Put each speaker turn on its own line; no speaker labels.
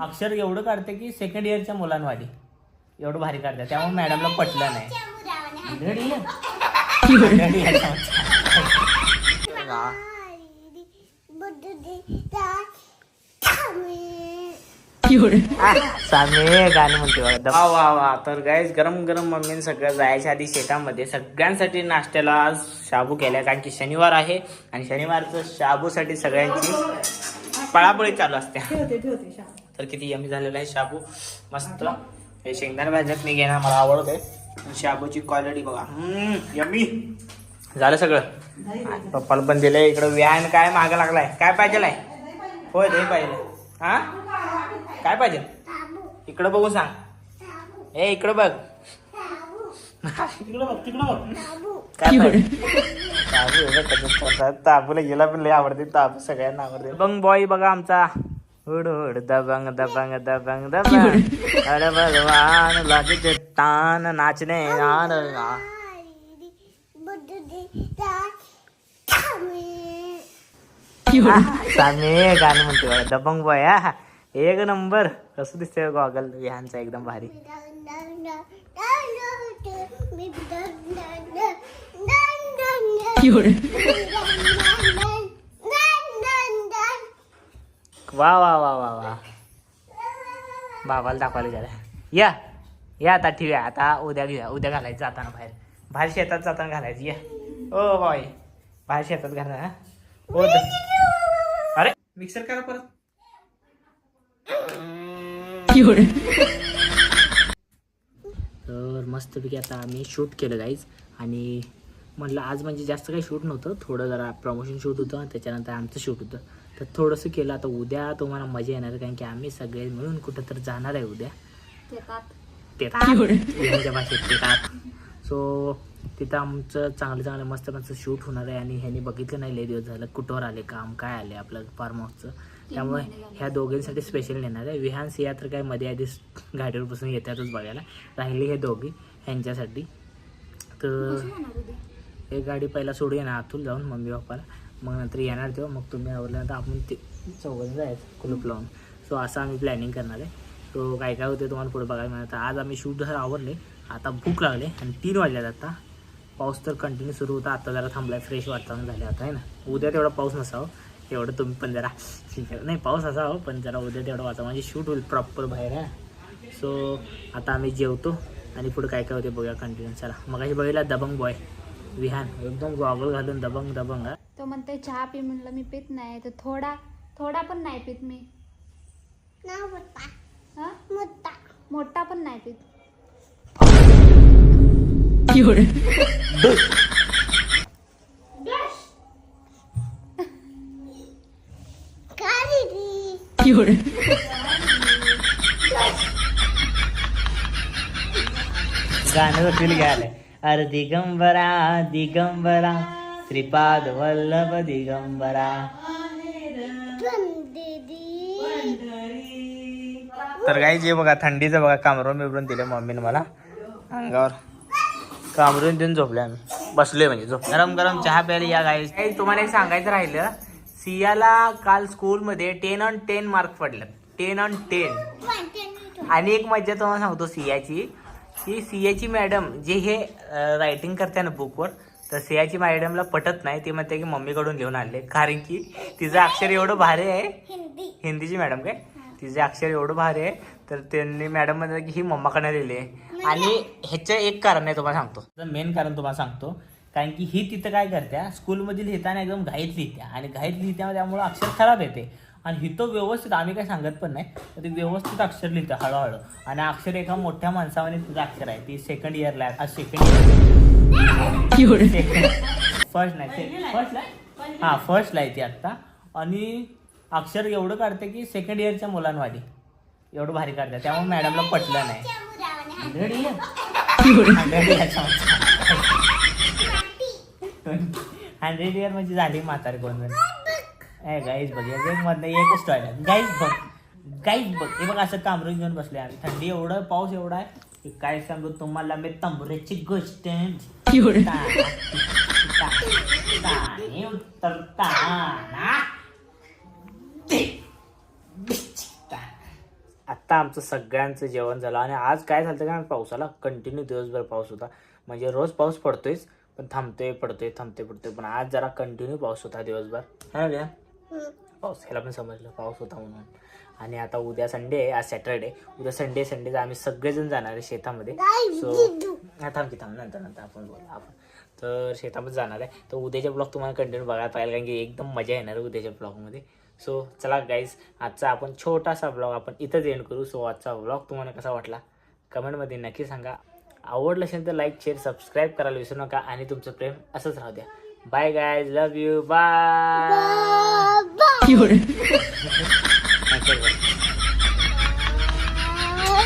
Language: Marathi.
अक्षर एवढं काढते की सेकंड इयरच्या मुलांवाली. एवढं भारी काढते. त्यामुळे मॅडमला पटलं नाही आहे? आंधळी आहे समजा. सामे गाणं म्हणते बघा वा वा वा. तर गाईज गरम गरम मम्मीने सगळं जायच्या आधी शेतामध्ये सगळ्यांसाठी नाश्त्याला आज शाबू केल्या कारण की शनिवार आहे आणि शनिवारचं शाबूसाठी सगळ्यांची पळापळी चालू असते. तर किती यमी झालेला आहे शाबू. मस्त. हे शेंगदाणा भाजत मी घेणार मला आवडते शाबूची क्वालिटी बघा. यमी. झालं सगळं. पप्पाला पण दिलंय इकडं व्यान काय मागं लागलाय? काय पाहिजे होय ते पाहिजे. हा? काय पाहिजे? इकडं बघू सांग. ए इकडं बघ. इकडं बघ तिकडं बघ. काय पाहिजे. ताबूला गेला पण लय आवडते ताबू सगळ्यांना आवडते. बंग बॉय बघा आमचा. हुड हुड दबंग दबंग दबंग दबंग. अरे भगवान लागे चट्टान नाचने आन ना. सामे गाणं म्हणते बघा दबंग बॉय हा. एक नंबर. कसं दिसतंय गॉगल? यांचं एकदम भारी. वा वा वा वा वा. बाबाला दाखवायला गेला या या आता ठेवूया. आता उद्या घेऊया. उद्या घालायचं जाताना बाहेर. बाहेर शेतात जाताना घालायचं. या. ओ बाय बाहेर शेतात घाला ओ अरे मिक्सर करा परत. तर मस्तपैकी आता आम्ही शूट केलं जाईच आणि म्हटलं आज म्हणजे जास्त काही शूट नव्हतं थोडं जरा प्रमोशन शूट होतं त्याच्यानंतर आमचं शूट होतं. तर थोडंसं केलं आता उद्या तुम्हाला मजा येणार आहे कारण की आम्ही सगळे मिळून कुठं तर जाणार आहे उद्या. ते यांच्या भाषेत ते सो तिथं आमचं चांगलं चांगलं मस्त मस्त शूट होणार आहे आणि ह्यांनी बघितलं नाही लय दिवस झालं कुठवर आले काम काय आले आपलं फार्म हाऊसचं त्यामुळे ह्या दोघींसाठी स्पेशल नेणार आहे. विहान सिया तर काय मध्ये आधीच गाडीवर बसून येतातच बघायला. राहिले हे दोघी ह्यांच्यासाठी तर एक गाडी पहिला सोडू येणार आतून जाऊन मम्मी पप्पाला मग नंतर येणार तेव्हा मग तुम्ही आवडल्यानंतर आपण ते चौघं जायचं कुलूप लावून. सो असं आम्ही प्लॅनिंग करणार आहे. तो काय काय होते तुम्हाला पुढे बघायला मिळतं आज आम्ही शूट जर आवडले आता भूक लागले आणि तीन वाजल्यात आता. पाऊस तर कंटिन्यू सुरू होता. आता जरा थांबलाय फ्रेश वातावरण झाले आता आहे ना? उद्या तेवढा पाऊस नसावं. एवढं तुम्ही पण जरा ठीक आहे नाही पाऊस असावं पण जरा उद्या तेवढं वातावरण म्हणजे शूट होईल प्रॉपर बाहेर आहे सो आता आम्ही जेवतो आणि पुढे काय काय होते बघूया कंटिन्यू चला मग बघितला दबंग बॉय विहान. एकदम गॉगल घालून दबंग दबंग हा.
तो म्हणते चहा पी म्हणलं मी पित नाही तर थोडा थोडा पण नाही पित मी. हा? मोठा. पण नाही पित.
गाणं फील घ्यायला अरे दिगंबरा दिगंबरा श्रीपाद वल्लभ दिगंबरा तर काही जे बघा थंडीचं बघा कामरून बिबरून दिले मम्मीने मला अंगावर कामरून देऊन झोपले आम्ही बसलोय म्हणजे झोप गरम गरम चहा प्यायला या गाई तुम्हाला एक सांगायचं राहिलं सियाला काल स्कूलमध्ये टेन ऑन टेन मार्क पडले. टेन ऑन टेन आणि एक मज्जा तुम्हाला सांगतो सियाची की सियाची मॅडम जे हे रायटिंग करते ना बुकवर तर सियाची मॅडमला पटत नाही ती म्हणते की मम्मीकडून लिहून आणले. कारण की तिचं अक्षर एवढं भारी आहे. हिंदीची मॅडम काय? तिचे अक्षर एवढं भारी आहे तर त्यांनी मॅडम म्हणतात की ही मम्माकडे लिहिली आहे. आणि ह्याचं एक कारण आहे तुम्हाला सांगतो. मेन कारण तुम्हाला सांगतो कारण की ही तिथं काय करत्या स्कूलमध्ये लिहिताना एकदम घाईत लिहित्या आणि घाईत लिहित्या त्यामुळे अक्षर खराब येते. आणि हिथं व्यवस्थित आम्ही काय सांगत पण नाही तर ती व्यवस्थित अक्षर लिहितं हळूहळू. आणि अक्षर एका मोठ्या माणसामध्ये तिचं अक्षर आहे. ती सेकंड इयरला आहे. आज सेकंड इयर फर्स्ट नाही फर्स्टला हां फर्स्टला आहे ती आत्ता. आणि अक्षर एवढं काढते की सेकंड इयरच्या मुलांवाली. एवढं भारी काढते. त्यामुळे मॅडमला पटलं नाही. हंड्रेड इयर म्हणजे झाली म्हातारी कोण गाईज eh, बघ मधलं एकच टॉयलेट गाईज बघ. गाईज बघ. हे बघ असं कामरून घेऊन बसले आम्ही. थंडी एवढं पाऊस एवढा आहे की काय सांगू तुम्हाला मी तंबुऱ्याची गोष्ट आता आत्ता आमचं सगळ्यांचं जेवण झालं आणि आज काय झालं का पावसाला कंटिन्यू दिवसभर पाऊस होता. म्हणजे रोज पाऊस पडतोयच. पण थांबतोय पडतोय थांबतोय पडतोय. पण आज जरा कंटिन्यू पाऊस होता दिवसभर. है ना? पाऊस ह्याला पण समजलं पाऊस होता म्हणून. आणि आता उद्या संडे आहे आज सॅटरडे उद्या संडे संडे आम्ही सगळेजण जाणार आहे शेतामध्ये. सो हा थांब की थांब नंतर नंतर आपण बोलू आपण. तर शेतामध्ये जाणार आहे. तर उद्याचे ब्लॉग तुम्हाला कंटिन्यू बघायला पाहिजे कारण की एकदम मजा येणार आहे उद्याच्या ब्लॉगमध्ये सो चला गाईज आजचा आपण छोटासा ब्लॉग आपण इथंच एंड करू. सो आजचा ब्लॉग तुम्हाला कसा वाटला? कमेंटमध्ये नक्की सांगा. आवडलं असेल तर लाईक शेअर सबस्क्राईब करायला विसरू नका आणि तुमचं प्रेम असंच राहू द्या. Bye guys love you bye